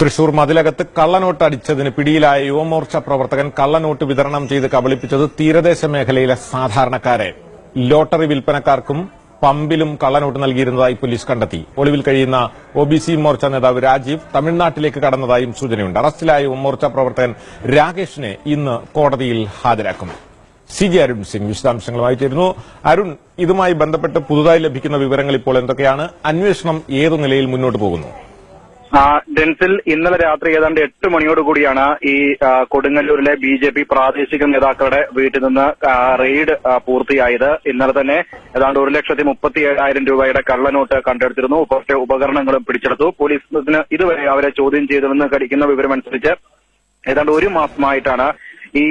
തൃശൂർ മതിലകത്ത് കള്ളനോട്ട് അടിച്ചതിന് പിടിയിലായ യുവമോർച്ച പ്രവർത്തകൻ കള്ളനോട്ട് വിതരണം ചെയ്ത് കബളിപ്പിച്ചത് തീരദേശ മേഖലയിലെ സാധാരണക്കാരെ. ലോട്ടറി വിൽപ്പനക്കാർക്കും പമ്പിലും കള്ളനോട്ട് നൽകിയിരുന്നതായി പോലീസ് കണ്ടെത്തി. ഒളിവിൽ കഴിയുന്ന ഒ ബി സി മോർച്ച നേതാവ് രാജീവ് തമിഴ്നാട്ടിലേക്ക് കടന്നതായും സൂചനയുണ്ട്. അറസ്റ്റിലായ യുവമോർച്ച പ്രവർത്തകൻ രാകേഷിനെ ഇന്ന് കോടതിയിൽ ഹാജരാക്കും. സി ജി അരുൺ സിംഗ് വിശദാംശങ്ങളുമായി ചേരുന്നു. അരുൺ ഇതുമായി ബന്ധപ്പെട്ട് പുതുതായി ലഭിക്കുന്ന വിവരങ്ങൾ ഇപ്പോൾ എന്തൊക്കെയാണ്? അന്വേഷണം ഏതു നിലയിൽ മുന്നോട്ട് പോകുന്നു? ഡെൻസിൽ ഇന്നലെ രാത്രി ഏതാണ്ട് എട്ട് മണിയോടുകൂടിയാണ് ഈ കൊടുങ്ങല്ലൂരിലെ ബി ജെ പി പ്രാദേശിക നേതാക്കളുടെ വീട്ടിൽ നിന്ന് റെയ്ഡ് പൂർത്തിയായത്. ഇന്നലെ തന്നെ ഏതാണ്ട് ഒരു ലക്ഷത്തി മുപ്പത്തി ഏഴായിരം രൂപയുടെ കള്ളനോട്ട് കണ്ടെടുത്തിരുന്നു. കുറച്ച് ഉപകരണങ്ങളും പിടിച്ചെടുത്തു. പോലീസിന് ഇതുവരെ അവരെ ചോദ്യം ചെയ്തുവെന്ന് കടിക്കുന്ന വിവരമനുസരിച്ച് ഏതാണ്ട് ഒരു മാസമായിട്ടാണ് ഈ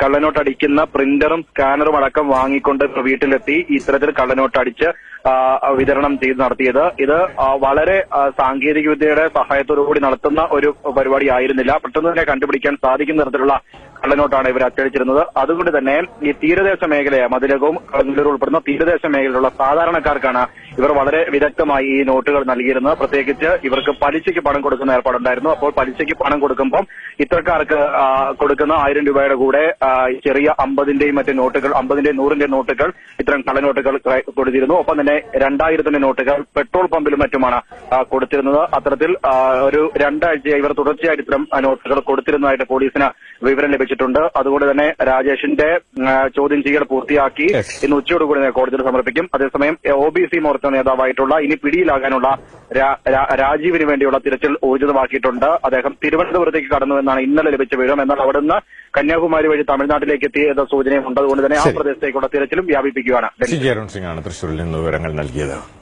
കള്ളനോട്ട് അടിക്കുന്ന പ്രിന്ററും സ്കാനറും അടക്കം വാങ്ങിക്കൊണ്ട് വീട്ടിലെത്തി ഇത്തരത്തിൽ കള്ളനോട്ട് അടിച്ച് വിതരണം ചെയ്ത് നടത്തിയത്. ഇത് വളരെ സാങ്കേതിക വിദ്യയുടെ സഹായത്തോടു കൂടി നടത്തുന്ന ഒരു പരിപാടി ആയിരുന്നില്ല. പെട്ടെന്ന് തന്നെ കണ്ടുപിടിക്കാൻ സാധിക്കുന്ന തരത്തിലുള്ള കള്ളനോട്ടാണ് ഇവർ അച്ചടിച്ചിരുന്നത്. അതുകൊണ്ട് തന്നെ ഈ തീരദേശ മേഖലയെ മതിലകവും കള്ളൂർ ഉൾപ്പെടുന്ന തീരദേശ മേഖലയിലുള്ള സാധാരണക്കാർക്കാണ് ഇവർ വളരെ വിദഗ്ധമായി ഈ നോട്ടുകൾ നൽകിയിരുന്നത് പ്രത്യേകിച്ച് ഇവർക്ക് പലിശയ്ക്ക് പണം കൊടുക്കുന്ന ഏർപ്പാടുണ്ടായിരുന്നു. അപ്പോൾ പലിശയ്ക്ക് പണം കൊടുക്കുമ്പോൾ ഇത്തരക്കാർക്ക് കൊടുക്കുന്ന ആയിരം രൂപയുടെ കൂടെ ചെറിയ അമ്പതിന്റെയും മറ്റു നോട്ടുകൾ അമ്പതിന്റെയും നൂറിന്റെയും നോട്ടുകൾ ഇത്തരം കള്ളനോട്ടുകൾ ക- കൊടുത്തിരുന്നു. ഒപ്പം തന്നെ രണ്ടായിരത്തിന്റെ നോട്ടുകൾ പെട്രോൾ പമ്പിലും മറ്റുമാണ് കൊടുത്തിരുന്നത്. അത്തരത്തിൽ ഒരു രണ്ടാഴ്ചയായി ഇവർ തുടർച്ചയായിട്ട് ഇത്തരം നോട്ടുകൾ കൊടുത്തിരുന്നതായിട്ട് പോലീസിന് വിവരം ലഭിച്ചിട്ടുണ്ട്. അതുകൊണ്ട് തന്നെ രാജേഷിന്റെ ചോദ്യം ചെയ്യൽ പൂർത്തിയാക്കി. ഇന്ന് ഉച്ചയോടുകൂടി കോടതിയിൽ സമർപ്പിക്കും. അതേസമയം ഒ ബി സി മോർച്ച നേതാവായിട്ടുള്ള ഇനി പിടിയിലാകാനുള്ള രാജീവിന് വേണ്ടിയുള്ള തിരച്ചിൽ ഊർജിതമാക്കിയിട്ടുണ്ട്. അദ്ദേഹം തിരുവനന്തപുരത്തേക്ക് കടന്നുവെന്നാണ് ഇന്നലെ ലഭിച്ച വിവരം. എന്നാൽ അവിടുന്ന് കന്യാകുമാരി വഴി തമിഴ്നാട്ടിലേക്ക് എത്തി എന്ന സൂചനയും ഉണ്ട്. അതുകൊണ്ട് തന്നെ ആ. പ്രദേശത്തേക്കുള്ള തിരച്ചിലും വ്യാപിപ്പിക്കുകയാണ്. ആണ് തൃശൂരിൽ നിന്ന് വിവരങ്ങൾ നൽകിയത്.